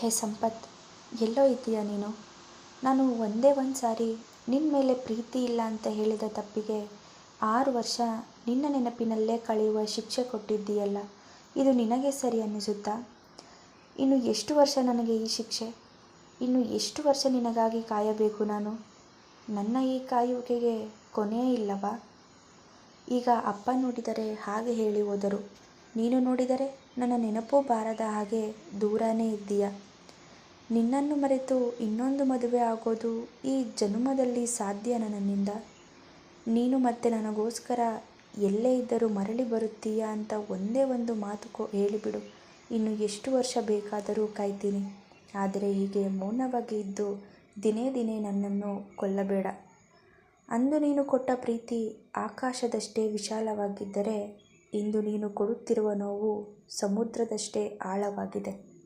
ಹೇ ಸಂಪತ್, ಎಲ್ಲೋ ಇದ್ದೀಯ ನೀನು? ನಾನು ಒಂದೇ ಒಂದು ಸಾರಿ ನಿನ್ನ ಮೇಲೆ ಪ್ರೀತಿ ಇಲ್ಲ ಅಂತ ಹೇಳಿದ ತಪ್ಪಿಗೆ ಆರು ವರ್ಷ ನಿನ್ನ ನೆನಪಿನಲ್ಲೇ ಕಳೆಯುವ ಶಿಕ್ಷೆ ಕೊಟ್ಟಿದ್ದೀಯಲ್ಲ, ಇದು ನಿನಗೆ ಸರಿ ಅನ್ನಿಸುತ್ತಾ? ಇನ್ನು ಎಷ್ಟು ವರ್ಷ ನನಗೆ ಈ ಶಿಕ್ಷೆ? ಇನ್ನು ಎಷ್ಟು ವರ್ಷ ನಿನಗಾಗಿ ಕಾಯಬೇಕು ನಾನು? ನನ್ನ ಈ ಕಾಯುವಿಕೆಗೆ ಕೊನೆಯೇ ಇಲ್ಲವಾ? ಈಗ ಅಪ್ಪ ನೋಡಿದರೆ ಹಾಗೆ ಹೇಳಿ ಹೋದರು. ನೀನು ನೋಡಿದರೆ ನನ್ನ ನೆನಪು ಬಾರದ ಹಾಗೆ ದೂರನೇ ಇದ್ದೀಯ? ನಿನ್ನನ್ನು ಮರೆತು ಇನ್ನೊಂದು ಮದುವೆ ಆಗೋದು ಈ ಜನ್ಮದಲ್ಲಿ ಸಾಧ್ಯ ನನ್ನಿಂದ ನೀನು ಮತ್ತೆ ನನಗೋಸ್ಕರ ಎಲ್ಲೇ ಇದ್ದರೂ ಮರಳಿ ಬರುತ್ತೀಯಾ ಅಂತ ಒಂದೇ ಒಂದು ಮಾತು ಕೊ ಹೇಳಿಬಿಡು. ಇನ್ನು ಎಷ್ಟು ವರ್ಷ ಬೇಕಾದರೂ ಕಾಯ್ತೀನಿ. ಆದರೆ ಹೀಗೆ ಮೌನವಾಗಿ ಇದ್ದು ದಿನೇ ದಿನೇ ನನ್ನನ್ನು ಕೊಲ್ಲಬೇಡ. ಅಂದು ನೀನು ಕೊಟ್ಟ ಪ್ರೀತಿ ಆಕಾಶದಷ್ಟೇ ವಿಶಾಲವಾಗಿದ್ದರೆ ಇಂದು ನೀನು ಕೊಡುತ್ತಿರುವ ನೋವು ಸಮುದ್ರದಷ್ಟೇ ಆಳವಾಗಿದೆ.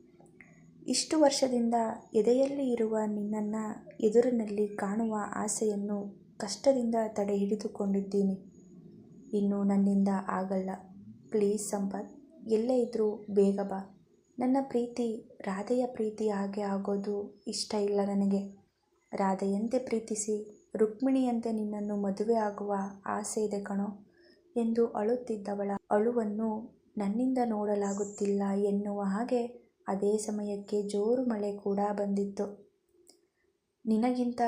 ಇಷ್ಟು ವರ್ಷದಿಂದ ಎದೆಯಲ್ಲಿ ಇರುವ ನಿನ್ನನ್ನು ಎದುರಿನಲ್ಲಿ ಕಾಣುವ ಆಸೆಯನ್ನು ಕಷ್ಟದಿಂದ ತಡೆ ಹಿಡಿದುಕೊಂಡಿದ್ದೀನಿ. ಇನ್ನು ನನ್ನಿಂದ ಆಗಲ್ಲ. ಪ್ಲೀಸ್ ಸಂಪತ್, ಎಲ್ಲೇ ಇದ್ದರೂ ಬೇಗ ಬಾ. ನನ್ನ ಪ್ರೀತಿ ರಾಧೆಯ ಪ್ರೀತಿ ಹಾಗೆ ಆಗೋದು ಇಷ್ಟ ಇಲ್ಲ ನನಗೆ. ರಾಧೆಯಂತೆ ಪ್ರೀತಿಸಿ ರುಕ್ಮಿಣಿಯಂತೆ ನಿನ್ನನ್ನು ಮದುವೆ ಆಗುವ ಆಸೆ ಇದೆ ಕಣೋ ಎಂದು ಅಳುತ್ತಿದ್ದವಳ ಅಳುವನ್ನು ನನ್ನಿಂದ ನೋಡಲಾಗುತ್ತಿಲ್ಲ ಎನ್ನುವ ಹಾಗೆ ಅದೇ ಸಮಯಕ್ಕೆ ಜೋರು ಮಳೆ ಕೂಡ ಬಂದಿತ್ತು. ನಿನಗಿಂತ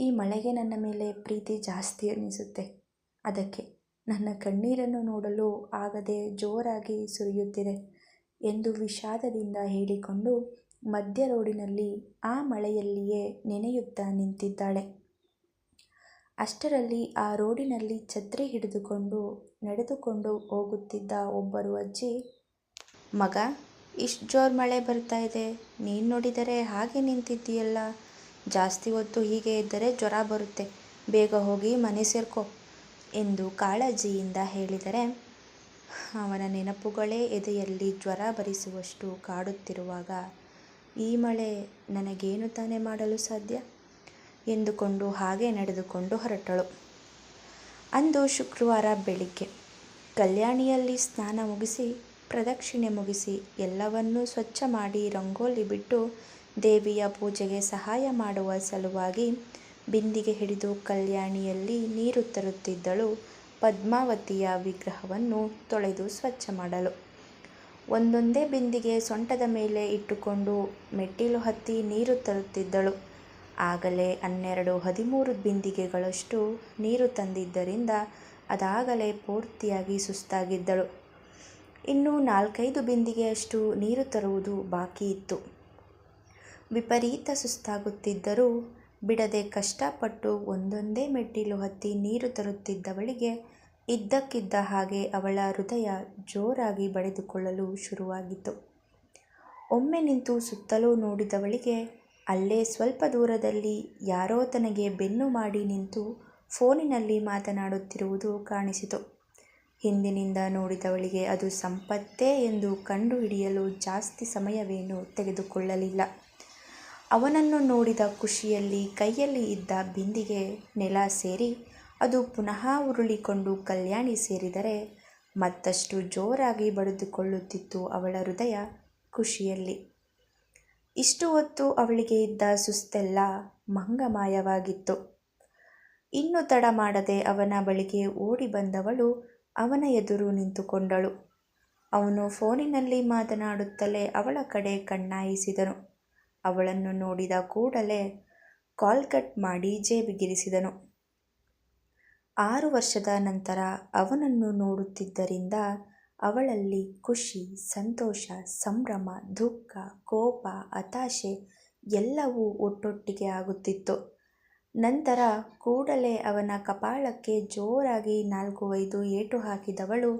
ಈ ಮಳೆಗೆ ನನ್ನ ಮೇಲೆ ಪ್ರೀತಿ ಜಾಸ್ತಿ ಅನ್ನಿಸುತ್ತೆ ಅದಕ್ಕೆ ನನ್ನ ಕಣ್ಣೀರನ್ನು ನೋಡಲು ಆಗದೆ ಜೋರಾಗಿ ಸುರಿಯುತ್ತಿದೆ ಎಂದು ವಿಷಾದದಿಂದ ಹೇಳಿಕೊಂಡು ಮಧ್ಯ ರೋಡಿನಲ್ಲಿ ಆ ಮಳೆಯಲ್ಲಿಯೇ ನೆನೆಯುತ್ತಾ ನಿಂತಿದ್ದಾಳೆ. ಅಷ್ಟರಲ್ಲಿ ಆ ರೋಡಿನಲ್ಲಿ ಛತ್ರಿ ಹಿಡಿದುಕೊಂಡು ನಡೆದುಕೊಂಡು ಹೋಗುತ್ತಿದ್ದ ಒಬ್ಬರು ಅಜ್ಜಿ, ಮಗ ಇಷ್ಟು ಜೋರು ಮಳೆ ಬರ್ತಾ ಇದೆ. ನೀನು ನೋಡಿದರೆ ಹಾಗೆ ನಿಂತಿದ್ದೀಯಲ್ಲ. ಜಾಸ್ತಿ ಹೊತ್ತು ಹೀಗೆ ಇದ್ದರೆ ಜ್ವರ ಬರುತ್ತೆ. ಬೇಗ ಹೋಗಿ ಮನೆ ಸೇರ್ಕೊ ಎಂದು ಕಾಳಜಿಯಿಂದ ಹೇಳಿದರೆ, ಅವನ ನೆನಪುಗಳೇ ಎದೆಯಲ್ಲಿ ಜ್ವರ ಬರಿಸುವಷ್ಟು ಕಾಡುತ್ತಿರುವಾಗ, ಈ ಮಳೆ ನನಗೇನು ತಾನೇ ಮಾಡಲು ಸಾಧ್ಯ? ಎಂದುಕೊಂಡು ಹಾಗೆ ನಡೆದುಕೊಂಡು ಹೊರಟಳು. ಅಂದು ಶುಕ್ರವಾರ ಬೆಳಿಗ್ಗೆ ಕಲ್ಯಾಣಿಯಲ್ಲಿ ಸ್ನಾನ ಮುಗಿಸಿ ಪ್ರದಕ್ಷಿಣೆ ಮುಗಿಸಿ ಎಲ್ಲವನ್ನೂ ಸ್ವಚ್ಛ ಮಾಡಿ ರಂಗೋಲಿ ಬಿಟ್ಟು ದೇವಿಯ ಪೂಜೆಗೆ ಸಹಾಯ ಮಾಡುವ ಸಲುವಾಗಿ ಬಿಂದಿಗೆ ಹಿಡಿದು ಕಲ್ಯಾಣಿಯಲ್ಲಿ ನೀರು ತರುತ್ತಿದ್ದಳು ಪದ್ಮಾವತಿಯ ವಿಗ್ರಹವನ್ನು ತೊಳೆದು ಸ್ವಚ್ಛ ಮಾಡಲು. ಒಂದೊಂದೇ ಬಿಂದಿಗೆ ಸೊಂಟದ ಮೇಲೆ ಇಟ್ಟುಕೊಂಡು ಮೆಟ್ಟಿಲು ಹತ್ತಿ ನೀರು ತರುತ್ತಿದ್ದಳು. ಆಗಲೇ ಹನ್ನೆರಡು, ಹದಿಮೂರು ಬಿಂದಿಗೆಗಳಷ್ಟು ನೀರು ತಂದಿದ್ದರಿಂದ ಅದಾಗಲೇ ಪೂರ್ತಿಯಾಗಿ ಸುಸ್ತಾಗಿದ್ದಳು. ಇನ್ನೂ ನಾಲ್ಕೈದು ಬಿಂದಿಗೆಯಷ್ಟು ನೀರು ತರುವುದು ಬಾಕಿ ಇತ್ತು. ವಿಪರೀತ ಸುಸ್ತಾಗುತ್ತಿದ್ದರೂ ಬಿಡದೆ ಕಷ್ಟಪಟ್ಟು ಒಂದೊಂದೇ ಮೆಟ್ಟಿಲು ಹತ್ತಿ ನೀರು ತರುತ್ತಿದ್ದವಳಿಗೆ ಇದ್ದಕ್ಕಿದ್ದ ಹಾಗೆ ಅವಳ ಹೃದಯ ಜೋರಾಗಿ ಬಡಿದುಕೊಳ್ಳಲು ಶುರುವಾಗಿತ್ತು. ಒಮ್ಮೆ ನಿಂತು ಸುತ್ತಲೂ ನೋಡಿದವಳಿಗೆ ಅಲ್ಲೇ ಸ್ವಲ್ಪ ದೂರದಲ್ಲಿ ಯಾರೋ ತನಗೆ ಬೆನ್ನು ಮಾಡಿ ನಿಂತು ಫೋನಿನಲ್ಲಿ ಮಾತನಾಡುತ್ತಿರುವುದು ಕಾಣಿಸಿತು. ಹಿಂದಿನಿಂದ ನೋಡಿದವಳಿಗೆ ಅದು ಸಂಪತ್ತೇ ಎಂದು ಕಂಡುಹಿಡಿಯಲು ಜಾಸ್ತಿ ಸಮಯವೇನೂ ತೆಗೆದುಕೊಳ್ಳಲಿಲ್ಲ. ಅವನನ್ನು ನೋಡಿದ ಖುಷಿಯಲ್ಲಿ ಕೈಯಲ್ಲಿ ಇದ್ದ ಬಿಂದಿಗೆ ನೆಲ ಸೇರಿ ಅದು ಪುನಃ ಉರುಳಿಕೊಂಡು ಕಲ್ಯಾಣಿ ಸೇರಿದರೆ ಮತ್ತಷ್ಟು ಜೋರಾಗಿ ಬಡಿದುಕೊಳ್ಳುತ್ತಿತ್ತು ಅವಳ ಹೃದಯ ಖುಷಿಯಲ್ಲಿ. ಇಷ್ಟು ಹೊತ್ತು ಅವಳಿಗೆ ಇದ್ದ ಸುಸ್ತೆಲ್ಲ ಮಂಗಮಾಯವಾಗಿತ್ತು. ಇನ್ನು ತಡ ಮಾಡದೆ ಅವನ ಬಳಿಗೆ ಓಡಿ ಬಂದವಳು ಅವನ ಎದುರು ನಿಂತುಕೊಂಡಳು. ಅವನು ಫೋನಿನಲ್ಲಿ ಮಾತನಾಡುತ್ತಲೇ ಅವಳ ಕಡೆ ಕಣ್ಣಾಯಿಸಿದನು. ಅವಳನ್ನು ನೋಡಿದ ಕೂಡಲೇ ಕಾಲ್ ಕಟ್ ಮಾಡಿ ಜೇಬಿಗಿರಿಸಿದನು. ಆರು ವರ್ಷದ ನಂತರ ಅವನನ್ನು ನೋಡುತ್ತಿದ್ದರಿಂದ ಅವಳಲ್ಲಿ ಖುಷಿ, ಸಂತೋಷ, ಸಂಭ್ರಮ, ದುಃಖ, ಕೋಪ, ಹತಾಶೆ ಎಲ್ಲವೂ ಒಟ್ಟೊಟ್ಟಿಗೆ ಆಗುತ್ತಿತ್ತು. ನಂತರ ಕೂಡಲೇ ಅವನ ಕಪಾಳಕ್ಕೆ ಜೋರಾಗಿ ನಾಲ್ಕು ಐದು ಏಟು ಹಾಕಿದವಳು,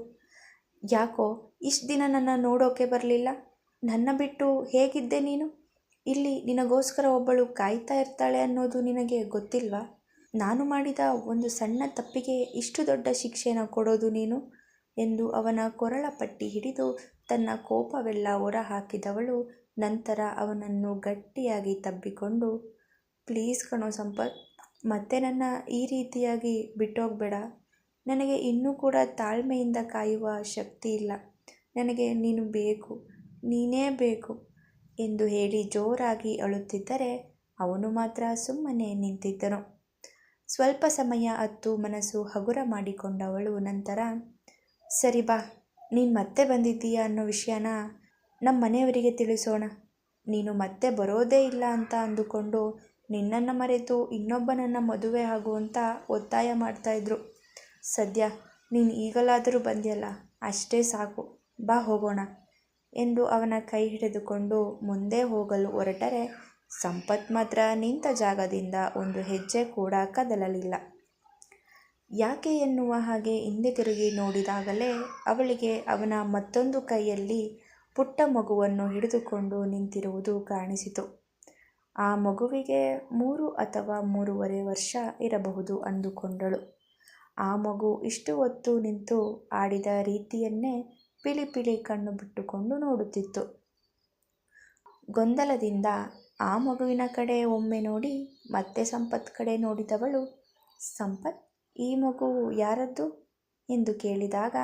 ಯಾಕೋ, ಇಷ್ಟು ದಿನ ನನ್ನ ನೋಡೋಕೆ ಬರಲಿಲ್ಲ? ನನ್ನ ಬಿಟ್ಟು ಹೇಗಿದ್ದೆ ನೀನು? ಇಲ್ಲಿ ನಿನಗೋಸ್ಕರ ಒಬ್ಬಳು ಕಾಯ್ತಾ ಇರ್ತಾಳೆ ಅನ್ನೋದು ನಿನಗೆ ಗೊತ್ತಿಲ್ವಾ? ನಾನು ಮಾಡಿದ ಒಂದು ಸಣ್ಣ ತಪ್ಪಿಗೆ ಇಷ್ಟು ದೊಡ್ಡ ಶಿಕ್ಷೆನ ಕೊಡೋದು ನೀನು? ಎಂದು ಅವನ ಕೊರಳ ಪಟ್ಟಿ ಹಿಡಿದು ತನ್ನ ಕೋಪವೆಲ್ಲ ಹೊರಹಾಕಿದವಳು. ನಂತರ ಅವನನ್ನು ಗಟ್ಟಿಯಾಗಿ ತಬ್ಬಿಕೊಂಡು ಪ್ಲೀಸ್ ಕಣೋ ಸಂಪತ್, ಮತ್ತೆ ನನ್ನ ಈ ರೀತಿಯಾಗಿ ಬಿಟ್ಟೋಗ್ಬೇಡ. ನನಗೆ ಇನ್ನೂ ಕೂಡ ತಾಳ್ಮೆಯಿಂದ ಕಾಯುವ ಶಕ್ತಿ ಇಲ್ಲ. ನನಗೆ ನೀನು ಬೇಕು, ನೀನೇ ಬೇಕು ಎಂದು ಹೇಳಿ ಜೋರಾಗಿ ಅಳುತ್ತಿದ್ದರೆ ಅವನು ಮಾತ್ರ ಸುಮ್ಮನೆ ನಿಂತಿದ್ದನು. ಸ್ವಲ್ಪ ಸಮಯ ಅತ್ತು ಮನಸ್ಸು ಹಗುರ ಮಾಡಿಕೊಂಡವಳು. ನಂತರ, ಸರಿ ಬಾ, ನೀನು ಮತ್ತೆ ಬಂದಿದ್ದೀಯಾ ಅನ್ನೋ ವಿಷಯನ ನಮ್ಮ ಮನೆಯವರಿಗೆ ತಿಳಿಸೋಣ. ನೀನು ಮತ್ತೆ ಬರೋದೇ ಇಲ್ಲ ಅಂತ ಅಂದುಕೊಂಡು ನಿನ್ನನ್ನು ಮರೆತು ಇನ್ನೊಬ್ಬನನ್ನು ಮದುವೆ ಆಗು ಅಂತ ಒತ್ತಾಯ ಮಾಡ್ತಾಯಿದ್ರು ಸದ್ಯ, ನೀನು ಈಗಲಾದರೂ ಬಂದಿಯಲ್ಲ, ಅಷ್ಟೇ ಸಾಕು, ಬಾ ಹೋಗೋಣ ಎಂದು ಅವನ ಕೈ ಹಿಡಿದುಕೊಂಡು ಮುಂದೆ ಹೋಗಲು ಹೊರಟರೆ, ಸಂಪತ್ ಮಾತ್ರ ನಿಂತ ಜಾಗದಿಂದ ಒಂದು ಹೆಜ್ಜೆ ಕೂಡ ಕದಲಲಿಲ್ಲ. ಯಾಕೆ ಎನ್ನುವ ಹಾಗೆ ಹಿಂದೆ ತಿರುಗಿ ನೋಡಿದಾಗಲೇ ಅವಳಿಗೆ ಅವನ ಮತ್ತೊಂದು ಕೈಯಲ್ಲಿ ಪುಟ್ಟ ಮಗುವನ್ನು ಹಿಡಿದುಕೊಂಡು ನಿಂತಿರುವುದು ಕಾಣಿಸಿತು. ಆ ಮಗುವಿಗೆ ಮೂರು ಅಥವಾ ಮೂರುವರೆ ವರ್ಷ ಇರಬಹುದು ಅಂದುಕೊಂಡಳು. ಆ ಮಗು ಇಷ್ಟು ಹೊತ್ತು ನಿಂತು ಆಡಿದ ರೀತಿಯನ್ನೇ ಪಿಳಿ ಪಿಳಿ ಕಣ್ಣು ಬಿಟ್ಟುಕೊಂಡು ನೋಡುತ್ತಿತ್ತು. ಗೊಂದಲದಿಂದ ಆ ಮಗುವಿನ ಕಡೆ ಒಮ್ಮೆ ನೋಡಿ ಮತ್ತೆ ಸಂಪತ್ ಕಡೆ ನೋಡಿದವಳು, ಸಂಪತ್, ಈ ಮಗು ಯಾರದ್ದು? ಎಂದು ಕೇಳಿದಾಗ,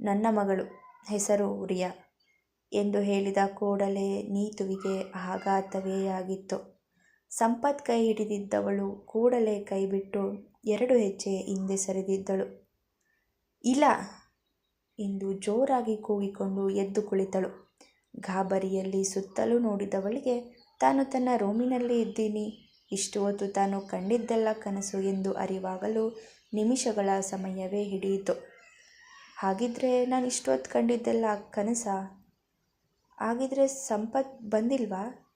ನನ್ನ ಮಗಳು, ಹೆಸರು ರಿಯಾ. ಎಂದು ಹೇಳಿದ ಕೂಡಲೇ ನೀತುವಿಗೆ ಆಘಾತವೇ ಆಗಿತ್ತು. ಸಂಪತ್ ಕೈ ಹಿಡಿದಿದ್ದವಳು ಕೂಡಲೇ ಕೈಬಿಟ್ಟು ಎರಡು ಹೆಜ್ಜೆ ಹಿಂದೆ ಸರಿದಿದ್ದಳು. ಇಲ್ಲ ಎಂದು ಜೋರಾಗಿ ಕೂಗಿಕೊಂಡು ಎದ್ದು ಕುಳಿತಳು. ಗಾಬರಿಯಲ್ಲಿ ಸುತ್ತಲೂ ನೋಡಿದವಳಿಗೆ, ತಾನು ತನ್ನ ರೂಮಿನಲ್ಲಿ ಇದ್ದೀನಿ. ಇಷ್ಟು ಹೊತ್ತು ತಾನು ಕಂಡಿದ್ದೆಲ್ಲ ಕನಸು ಎಂದು ಅರಿವಾಗಲು ನಿಮಿಷಗಳ ಸಮಯವೇ ಹಿಡಿಯಿತು. ಹಾಗಿದ್ರೆ ನಾನು ಇಷ್ಟು ಹೊತ್ತು ಕಂಡಿದ್ದೆಲ್ಲ ಕನಸಾ? ಹಾಗಿದ್ರೆ ಸಂಪತ್ ಬಂದಿಲ್ವಾ?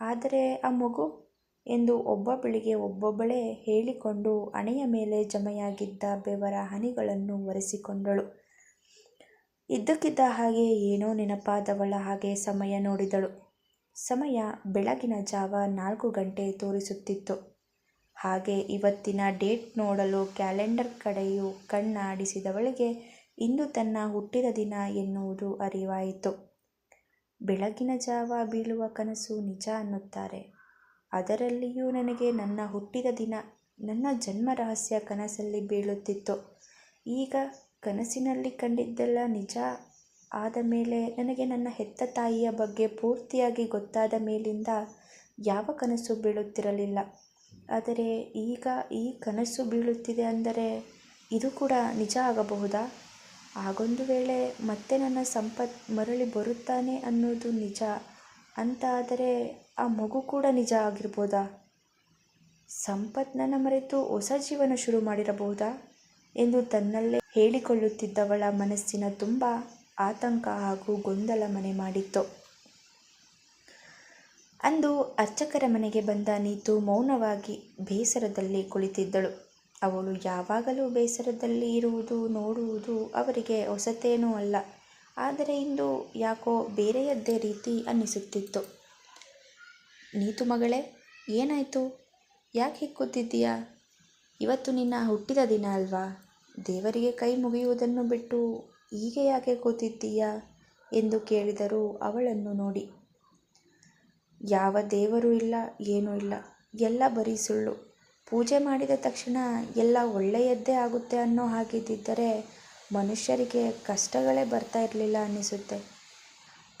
ಆದರೆ ಆ ಮಗು ಎಂದು ಒಬ್ಬೊಬ್ಬಳಿಗೆ ಒಬ್ಬೊಬ್ಬಳೇ ಹೇಳಿಕೊಂಡು ಹಣೆಯ ಮೇಲೆ ಜಮೆಯಾಗಿದ್ದ ಬೆವರ ಹನಿಗಳನ್ನು ಒರೆಸಿಕೊಂಡಳು. ಇದ್ದಕ್ಕಿದ್ದ ಹಾಗೆ ಏನೋ ನೆನಪಾದವಳ ಹಾಗೆ ಸಮಯ ನೋಡಿದಳು. ಸಮಯ ಬೆಳಗಿನ ಜಾವ ನಾಲ್ಕು ಗಂಟೆ ತೋರಿಸುತ್ತಿತ್ತು. ಹಾಗೆ ಇವತ್ತಿನ ಡೇಟ್ ನೋಡಲು ಕ್ಯಾಲೆಂಡರ್ ಕಡೆಯು ಕಣ್ಣಾಡಿಸಿದವಳಿಗೆ ಇಂದು ತನ್ನ ಹುಟ್ಟಿದ ದಿನ ಎನ್ನುವುದು ಅರಿವಾಯಿತು. ಬೆಳಗಿನ ಜಾವ ಬೀಳುವ ಕನಸು ನಿಜ ಅನ್ನುತ್ತಾರೆ. ಅದರಲ್ಲಿಯೂ ನನಗೆ ನನ್ನ ಹುಟ್ಟಿದ ದಿನ, ನನ್ನ ಜನ್ಮ ರಹಸ್ಯ ಕನಸಲ್ಲಿ ಬೀಳುತ್ತಿತ್ತು. ಈಗ ಕನಸಿನಲ್ಲಿ ಕಂಡಿದ್ದೆಲ್ಲ ನಿಜ ಆದ ಮೇಲೆ ನನಗೆ ನನ್ನ ಹೆತ್ತ ತಾಯಿಯ ಬಗ್ಗೆ ಪೂರ್ತಿಯಾಗಿ ಗೊತ್ತಾದ ಮೇಲಿಂದ ಯಾವ ಕನಸು ಬೀಳುತ್ತಿರಲಿಲ್ಲ. ಆದರೆ ಈಗ ಈ ಕನಸು ಬೀಳುತ್ತಿದೆ ಅಂದರೆ ಇದು ಕೂಡ ನಿಜ ಆಗಬಹುದಾ? ಹಾಗೊಂದು ವೇಳೆ ಮತ್ತೆ ನನ್ನ ಸಂಪತ್ ಮರಳಿ ಬರುತ್ತಾನೆ ಅನ್ನೋದು ನಿಜ ಅಂತ ಆದರೆ ಆ ಮಗು ಕೂಡ ನಿಜ ಆಗಿರ್ಬೋದಾ? ಸಂಪತ್ ನನ್ನ ಮರೆತು ಹೊಸ ಜೀವನ ಶುರು ಮಾಡಿರಬಹುದಾ? ಎಂದು ತನ್ನಲ್ಲೇ ಹೇಳಿಕೊಳ್ಳುತ್ತಿದ್ದವಳ ಮನಸ್ಸಿನ ತುಂಬ ಆತಂಕ ಹಾಗೂ ಗೊಂದಲ ಮನೆ ಮಾಡಿತ್ತು. ಅಂದು ಅರ್ಚಕರ ಮನೆಗೆ ಬಂದ ನೀತು ಮೌನವಾಗಿ ಬೇಸರದಲ್ಲಿ ಕುಳಿತಿದ್ದಳು. ಅವಳು ಯಾವಾಗಲೂ ಬೇಸರದಲ್ಲಿ ಇರುವುದು, ನೋಡುವುದು ಅವರಿಗೆ ಹೊಸತೇನೂ ಅಲ್ಲ. ಆದರೆ ಇಂದು ಯಾಕೋ ಬೇರೆಯದ್ದೇ ರೀತಿ ಅನ್ನಿಸುತ್ತಿತ್ತು. ನೀತು ಮಗಳೇ, ಏನಾಯಿತು? ಯಾಕೆ ಹೀಗೆ ಕೂತಿದ್ದೀಯಾ ಇವತ್ತು ನಿನ್ನ ಹುಟ್ಟಿದ ದಿನ ಅಲ್ವಾ? ದೇವರಿಗೆ ಕೈ ಮುಗಿಯುವುದನ್ನು ಬಿಟ್ಟು ಹೀಗೆ ಯಾಕೆ ಕೂತಿದ್ದೀಯಾ? ಎಂದು ಕೇಳಿದರು ಅವಳನ್ನು ನೋಡಿ. ಯಾವ ದೇವರು ಇಲ್ಲ, ಏನೂ ಇಲ್ಲ. ಎಲ್ಲ ಬರೀ ಸುಳ್ಳು. ಪೂಜೆ ಮಾಡಿದ ತಕ್ಷಣ ಎಲ್ಲ ಒಳ್ಳೆಯದ್ದೇ ಆಗುತ್ತೆ ಅನ್ನೋ ಹಾಗಿದ್ದಿದ್ದರೆ ಮನುಷ್ಯರಿಗೆ ಕಷ್ಟಗಳೇ ಬರ್ತಾ ಇರಲಿಲ್ಲ ಅನ್ನಿಸುತ್ತೆ.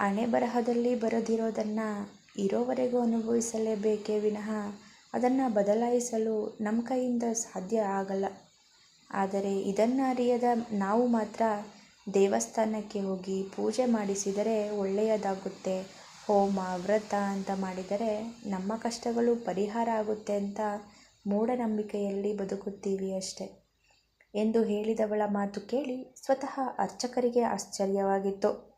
ಹಣೆ ಬರಹದಲ್ಲಿ ಬರೆದಿರೋದನ್ನು ಇರೋವರೆಗೂ ಅನುಭವಿಸಲೇಬೇಕೇ ವಿನಃ ಅದನ್ನು ಬದಲಾಯಿಸಲು ನಮ್ಮ ಕೈಯಿಂದ ಸಾಧ್ಯ ಆಗಲ್ಲ. ಆದರೆ ಇದನ್ನು ಅರಿಯದ ನಾವು ಮಾತ್ರ ದೇವಸ್ಥಾನಕ್ಕೆ ಹೋಗಿ ಪೂಜೆ ಮಾಡಿಸಿದರೆ ಒಳ್ಳೆಯದಾಗುತ್ತೆ. ಹೋಮ, ವ್ರತ ಅಂತ ಮಾಡಿದರೆ ನಮ್ಮ ಕಷ್ಟಗಳು ಪರಿಹಾರ ಆಗುತ್ತೆ ಅಂತ ಮೂಢನಂಬಿಕೆಯಲ್ಲಿ ಬದುಕುತ್ತೀವಿ ಅಷ್ಟೆ. ಎಂದು ಹೇಳಿದವಳ ಮಾತು ಕೇಳಿ ಸ್ವತಃ ಅರ್ಚಕರಿಗೆ ಆಶ್ಚರ್ಯವಾಗಿತ್ತು.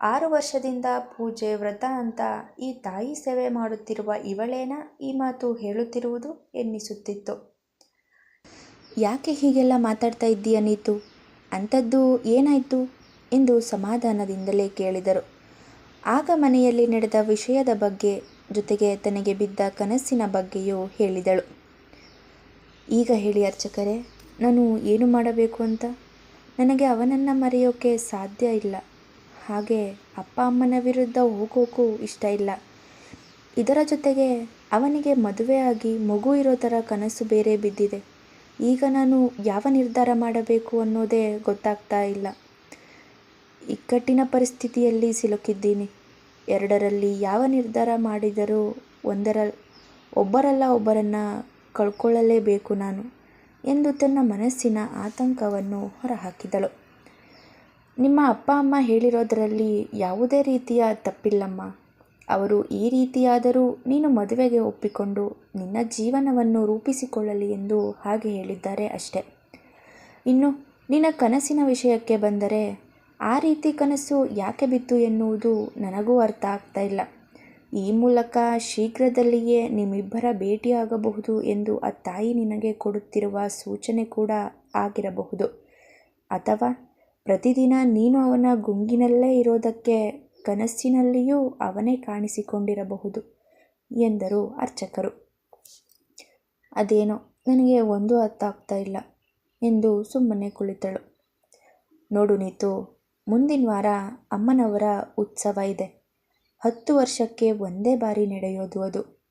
ಆರು ವರ್ಷದಿಂದ ಪೂಜೆ ವ್ರತ ಅಂತ ಈ ತಾಯಿ ಸೇವೆ ಮಾಡುತ್ತಿರುವ ಇವಳೇನ ಈ ಮಾತು ಹೇಳುತ್ತಿರುವುದು ಎನ್ನಿಸುತ್ತಿತ್ತು. ಯಾಕೆ ಹೀಗೆಲ್ಲ ಮಾತಾಡ್ತಾ ಇದ್ದೀಯ ನೀತು? ಅಂಥದ್ದು ಏನಾಯಿತು? ಎಂದು ಸಮಾಧಾನದಿಂದಲೇ ಕೇಳಿದರು. ಆಗ ಮನೆಯಲ್ಲಿ ನಡೆದ ವಿಷಯದ ಬಗ್ಗೆ ಜೊತೆಗೆ ತನಗೆ ಬಿದ್ದ ಕನಸಿನ ಬಗ್ಗೆಯೂ ಹೇಳಿದಳು. ಈಗ ಹೇಳಿ ಅರ್ಚಕರೇ, ನಾನು ಏನು ಮಾಡಬೇಕು ಅಂತ? ನನಗೆ ಅವನನ್ನು ಮರೆಯೋಕ್ಕೆ ಸಾಧ್ಯ ಇಲ್ಲ. ಹಾಗೆ ಅಪ್ಪ ಅಮ್ಮನ ವಿರುದ್ಧ ಹೋಗೋಕ್ಕೂ ಇಷ್ಟ ಇಲ್ಲ. ಇದರ ಜೊತೆಗೆ ಅವನಿಗೆ ಮದುವೆಯಾಗಿ ಮಗು ಇರೋ ಥರ ಕನಸು ಬೇರೆ ಬಿದ್ದಿದೆ. ಈಗ ನಾನು ಯಾವ ನಿರ್ಧಾರ ಮಾಡಬೇಕು ಅನ್ನೋದೇ ಗೊತ್ತಾಗ್ತಾ ಇಲ್ಲ. ಇಕ್ಕಟ್ಟಿನ ಪರಿಸ್ಥಿತಿಯಲ್ಲಿ ಸಿಲುಕಿದ್ದೀನಿ. ಎರಡರಲ್ಲಿ ಯಾವ ನಿರ್ಧಾರ ಮಾಡಿದರೂ ಒಂದರ, ಒಬ್ಬರಲ್ಲ ಒಬ್ಬರನ್ನು ಕಳ್ಕೊಳ್ಳಲೇಬೇಕು ನಾನು ಎಂದು ತನ್ನ ಮನಸ್ಸಿನ ಆತಂಕವನ್ನು ಹೊರಹಾಕಿದಳು. ನಿಮ್ಮ ಅಪ್ಪ ಅಮ್ಮ ಹೇಳಿರೋದರಲ್ಲಿ ಯಾವುದೇ ರೀತಿಯ ತಪ್ಪಿಲ್ಲಮ್ಮ. ಅವರು ಈ ರೀತಿಯಾದರೂ ನೀನು ಮದುವೆಗೆ ಒಪ್ಪಿಕೊಂಡು ನಿನ್ನ ಜೀವನವನ್ನು ರೂಪಿಸಿಕೊಳ್ಳಲಿ ಎಂದು ಹಾಗೆ ಹೇಳಿದ್ದಾರೆ ಅಷ್ಟೆ. ಇನ್ನು ನಿನ್ನ ಕನಸಿನ ವಿಷಯಕ್ಕೆ ಬಂದರೆ ಆ ರೀತಿ ಕನಸು ಯಾಕೆ ಬಿತ್ತು ಎನ್ನುವುದು ನನಗೂ ಅರ್ಥ ಆಗ್ತಾ ಇಲ್ಲ. ಈ ಮೂಲಕ ಶೀಘ್ರದಲ್ಲಿಯೇ ನಿಮ್ಮಿಬ್ಬರ ಭೇಟಿಯಾಗಬಹುದು ಎಂದು ಆ ತಾಯಿ ನಿನಗೆ ಕೊಡುತ್ತಿರುವ ಸೂಚನೆ ಕೂಡ ಆಗಿರಬಹುದು. ಅಥವಾ ಪ್ರತಿದಿನ ನೀನು ಅವನ ಗುಂಗಿನಲ್ಲೇ ಇರೋದಕ್ಕೆ ಕನಸಿನಲ್ಲಿಯೂ ಅವನೇ ಕಾಣಿಸಿಕೊಂಡಿರಬಹುದು ಎಂದರು ಅರ್ಚಕರು. ಅದೇನೋ, ನನಗೆ ಒಂದು ಅರ್ಥ ಆಗ್ತಾ ಇಲ್ಲ ಎಂದು ಸುಮ್ಮನೆ ಕುಳಿತಳು. ನೋಡು ನೀತು, ಮುಂದಿನ ವಾರ ಅಮ್ಮನವರ ಉತ್ಸವ ಇದೆ. ಹತ್ತು ವರ್ಷಕ್ಕೆ ಒಂದೇ ಬಾರಿ ನಡೆಯೋದು ಅದು.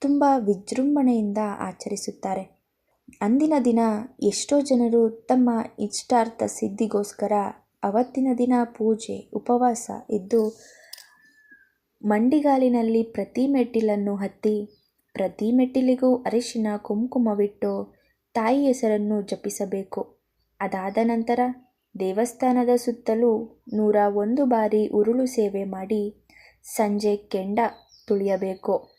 ತುಂಬ ವಿಜೃಂಭಣೆಯಿಂದ ಆಚರಿಸುತ್ತಾರೆ. ಅಂದಿನ ದಿನ ಎಷ್ಟೋ ಜನರು ತಮ್ಮ ಇಷ್ಟಾರ್ಥ ಸಿದ್ಧಿಗೋಸ್ಕರ ಅವತ್ತಿನ ದಿನ ಪೂಜೆ, ಉಪವಾಸ ಇದ್ದು ಮಂಡಿಗಾಲಿನಲ್ಲಿ ಪ್ರತಿ ಮೆಟ್ಟಿಲನ್ನು ಹತ್ತಿ, ಪ್ರತಿ ಮೆಟ್ಟಿಲಿಗೂ ಅರಿಶಿನ ಕುಂಕುಮವಿಟ್ಟು ತಾಯಿ ಹೆಸರನ್ನು ಜಪಿಸಬೇಕು. ಅದಾದ ನಂತರ ದೇವಸ್ಥಾನದ ಸುತ್ತಲೂ ನೂರ ಒಂದು ಬಾರಿ ಉರುಳು ಸೇವೆ ಮಾಡಿ ಸಂಜೆ ಕೆಂಡ ತುಳಿಯಬೇಕು.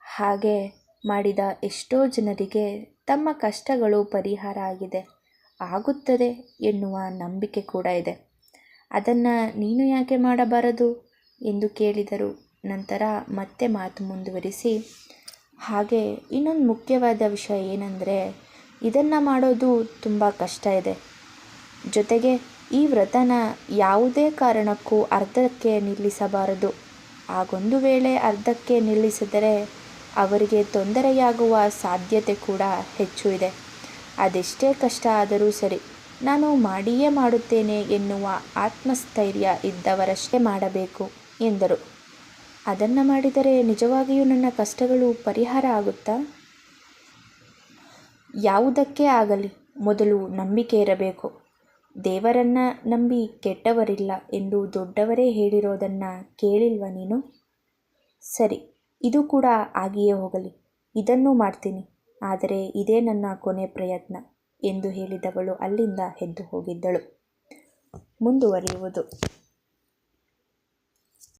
ಹಾಗೆ ಮಾಡಿದ ಎಷ್ಟೋ ಜನರಿಗೆ ತಮ್ಮ ಕಷ್ಟಗಳು ಪರಿಹಾರ ಆಗಿದೆ. ಆಗುತ್ತದೆ ಎನ್ನುವ ನಂಬಿಕೆ ಕೂಡ ಇದೆ. ಅದನ್ನು ನೀನು ಯಾಕೆ ಮಾಡಬಾರದು? ಎಂದು ಕೇಳಿದರು. ನಂತರ ಮತ್ತೆ ಮಾತು ಮುಂದುವರಿಸಿ, ಹಾಗೆ ಇನ್ನೊಂದು ಮುಖ್ಯವಾದ ವಿಷಯ ಏನಂದರೆ, ಇದನ್ನು ಮಾಡೋದು ತುಂಬ ಕಷ್ಟ ಇದೆ. ಜೊತೆಗೆ ಈ ವ್ರತನ ಯಾವುದೇ ಕಾರಣಕ್ಕೂ ಅರ್ಧಕ್ಕೆ ನಿಲ್ಲಿಸಬಾರದು. ಹಾಗೊಂದು ವೇಳೆ ಅರ್ಧಕ್ಕೆ ನಿಲ್ಲಿಸಿದರೆ ಅವರಿಗೆ ತೊಂದರೆಯಾಗುವ ಸಾಧ್ಯತೆ ಕೂಡ ಹೆಚ್ಚು ಇದೆ. ಅದೆಷ್ಟೇ ಕಷ್ಟ ಆದರೂ ಸರಿ, ನಾನು ಮಾಡಿಯೇ ಮಾಡುತ್ತೇನೆ ಎನ್ನುವ ಆತ್ಮಸ್ಥೈರ್ಯ ಇದ್ದವರಷ್ಟೇ ಮಾಡಬೇಕು, ಎಂದರು. ಅದನ್ನು ಮಾಡಿದರೆ ನಿಜವಾಗಿಯೂ ನನ್ನ ಕಷ್ಟಗಳು ಪರಿಹಾರ ಆಗುತ್ತಾ? ಯಾವುದಕ್ಕೆ ಆಗಲಿ, ಮೊದಲು ನಂಬಿಕೆ ಇರಬೇಕು. ದೇವರನ್ನ ನಂಬಿ ಕೆಟ್ಟವರಿಲ್ಲ ಎಂದು ದೊಡ್ಡವರೇ ಹೇಳಿರೋದನ್ನು ಕೇಳಿಲ್ವ ನೀನು? ಸರಿ, ಇದು ಕೂಡ ಆಗಿಯೇ ಹೋಗಲಿ. ಇದನ್ನು ಮಾಡ್ತೀನಿ. ಆದರೆ ಇದೇ ನನ್ನ ಕೊನೆ ಪ್ರಯತ್ನ ಎಂದು ಹೇಳಿದವಳು ಅಲ್ಲಿಂದ ಎದ್ದು ಹೋಗಿದ್ದಳು. ಮುಂದುವರಿಯುವುದು.